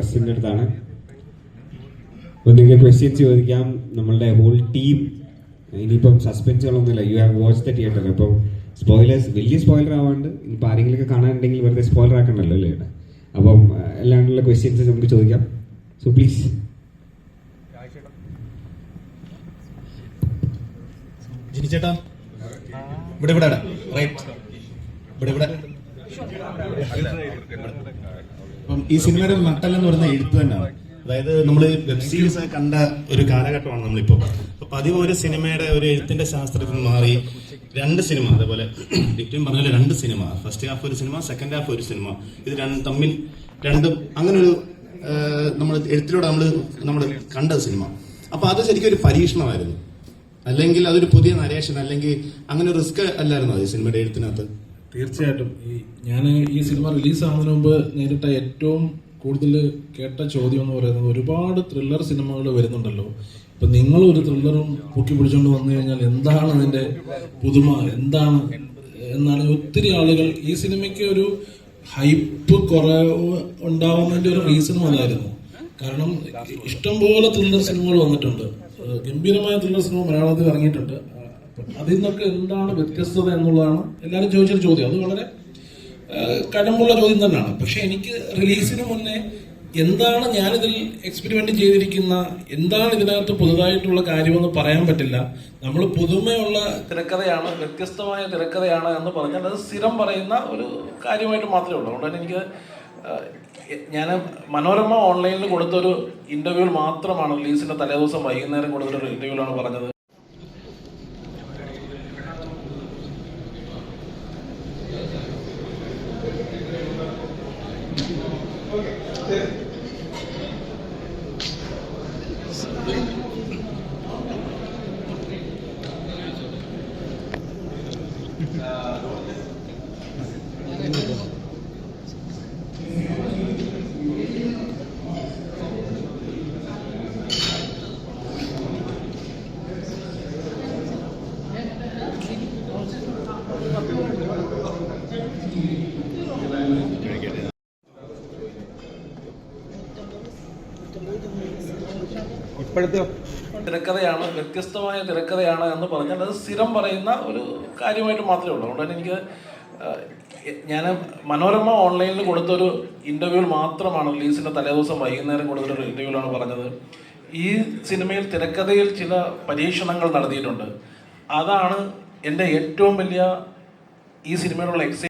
പ്രസിന്റെ അടുത്താണ്. അപ്പോൾ നിങ്ങൾക്ക് ക്വസ്റ്റ്യൻസ് ചോദിക്കാം. നമ്മളുടെ ഹോൾ ടീം ഇനിയിപ്പം സസ്പെൻസുകളൊന്നുമില്ല you have watch the theatre അപ്പം സ്പോയിലേഴ്സ് വലിയ സ്പോയിലർ ആവാണ്ട് ഇനിയിപ്പോൾ ആരെങ്കിലുമൊക്കെ കാണാനുണ്ടെങ്കിൽ വെറുതെ സ്പോയിലർ ആക്കണ്ടല്ലോ അല്ലേ അപ്പം എല്ലാണ്ടുള്ള ക്വസ്റ്റ്യൻസ് നമുക്ക് ചോദിക്കാം. സോ പ്ലീസ് ജിനി ചേട്ടാ ഇവിടെ ഇവിടെ. റൈറ്റ് ഇവിടെ ഇവിടെ. അപ്പം ഈ സിനിമയുടെ നട്ടല്ലെന്ന് പറയുന്ന എഴുത്ത് തന്നെയാണ്. അതായത് നമ്മൾ വെബ് സീരീസ് കണ്ട ഒരു കാലഘട്ടമാണ് നമ്മളിപ്പോ പതിവ് ഒരു സിനിമയുടെ ഒരു എഴുത്തിന്റെ ശാസ്ത്രത്തിൽ മാറി രണ്ട് സിനിമ അതേപോലെ ഡിറ്റും പറഞ്ഞ രണ്ട് സിനിമ ഫസ്റ്റ് ഹാഫ് ഒരു സിനിമ സെക്കൻഡ് ഹാഫ് ഒരു സിനിമ. ഇത് രണ്ട് തമ്മിൽ രണ്ടും അങ്ങനെ ഒരു നമ്മൾ എഴുത്തിലൂടെ നമ്മൾ നമ്മൾ കണ്ട സിനിമ. അപ്പൊ അത് ശരിക്കും ഒരു പരീക്ഷണമായിരുന്നു. അല്ലെങ്കിൽ അതൊരു പുതിയ നരേഷൻ അല്ലെങ്കിൽ അങ്ങനെ റിസ്ക് അല്ലായിരുന്നു അത് സിനിമയുടെ എഴുത്തിനകത്ത്? തീർച്ചയായിട്ടും. ഈ ഞാൻ ഈ സിനിമ റിലീസ് ആവുന്നതിന് മുമ്പ് നേരിട്ട ഏറ്റവും കൂടുതൽ കേട്ട ചോദ്യം എന്ന് പറയുന്നത് ഒരുപാട് ത്രില്ലർ സിനിമകൾ വരുന്നുണ്ടല്ലോ. ഇപ്പൊ നിങ്ങൾ ഒരു ത്രില്ലറും പൊക്കി പിടിച്ചുകൊണ്ട് വന്നു കഴിഞ്ഞാൽ എന്താണ് അതിന്റെ പുതുമ? എന്താണ്? എന്നാണ് ഒത്തിരി ആളുകൾ ഈ സിനിമയ്ക്ക് ഒരു ഹൈപ്പ് കുറവ് ഉണ്ടാവുന്നതിന്റെ ഒരു റീസണും അതായിരുന്നു കാരണം ഇഷ്ടംപോലെ ത്രില്ലർ സിനിമകൾ വന്നിട്ടുണ്ട്. ഗംഭീരമായ ത്രില്ലർ സിനിമ മലയാളത്തിൽ ഇറങ്ങിയിട്ടുണ്ട്. അതിൽ നിന്നൊക്കെ എന്താണ് വ്യത്യസ്തത എന്നുള്ളതാണ് എല്ലാവരും ചോദിച്ചൊരു ചോദ്യം. അത് വളരെ കനമുള്ള ചോദ്യം തന്നെയാണ്. പക്ഷെ എനിക്ക് റിലീസിന് മുന്നേ എന്താണ് ഞാനിതിൽ എക്സ്പെരിമെന്റ് ചെയ്തിരിക്കുന്ന എന്താണ് ഇതിനകത്ത് പുതുതായിട്ടുള്ള കാര്യമെന്ന് പറയാൻ പറ്റില്ല. നമ്മൾ പുതുമയുള്ള തിരക്കഥയാണ് വ്യത്യസ്തമായ തിരക്കഥയാണ് എന്ന് പറഞ്ഞാൽ അത് സ്ഥിരം പറയുന്ന ഒരു കാര്യമായിട്ട് മാത്രമേ ഉള്ളൂ. അതുകൊണ്ട് തന്നെ എനിക്ക് ഞാൻ മനോരമ ഓൺലൈനിൽ കൊടുത്തൊരു ഇന്റർവ്യൂവിൽ മാത്രമാണ് റിലീസിന്റെ തലേദിവസം വൈകുന്നേരം കൊടുത്തൊരു ഇന്റർവ്യൂവിലാണ് പറഞ്ഞത്. 자, തിരക്കഥയാണ് വ്യത്യസ്തമായ തിരക്കഥയാണ് എന്ന് പറഞ്ഞാൽ അത് സ്ഥിരം പറയുന്ന ഒരു കാര്യമായിട്ട് മാത്രമേ ഉള്ളൂ. അതുകൊണ്ട് തന്നെ എനിക്ക് ഞാൻ മനോരമ ഓൺലൈനിൽ കൊടുത്തൊരു ഇന്റർവ്യൂവിൽ മാത്രമാണ് റിലീസിന്റെ തലേദിവസം വൈകുന്നേരം കൊടുത്തൊരു ഇന്റർവ്യൂവിലാണ് പറഞ്ഞത്. ഈ സിനിമയിൽ തിരക്കഥയിൽ ചില പരീക്ഷണങ്ങൾ നടത്തിയിട്ടുണ്ട്. അതാണ് എന്റെ ഏറ്റവും വലിയ ഈ സിനിമയോടുള്ള എക്സൈ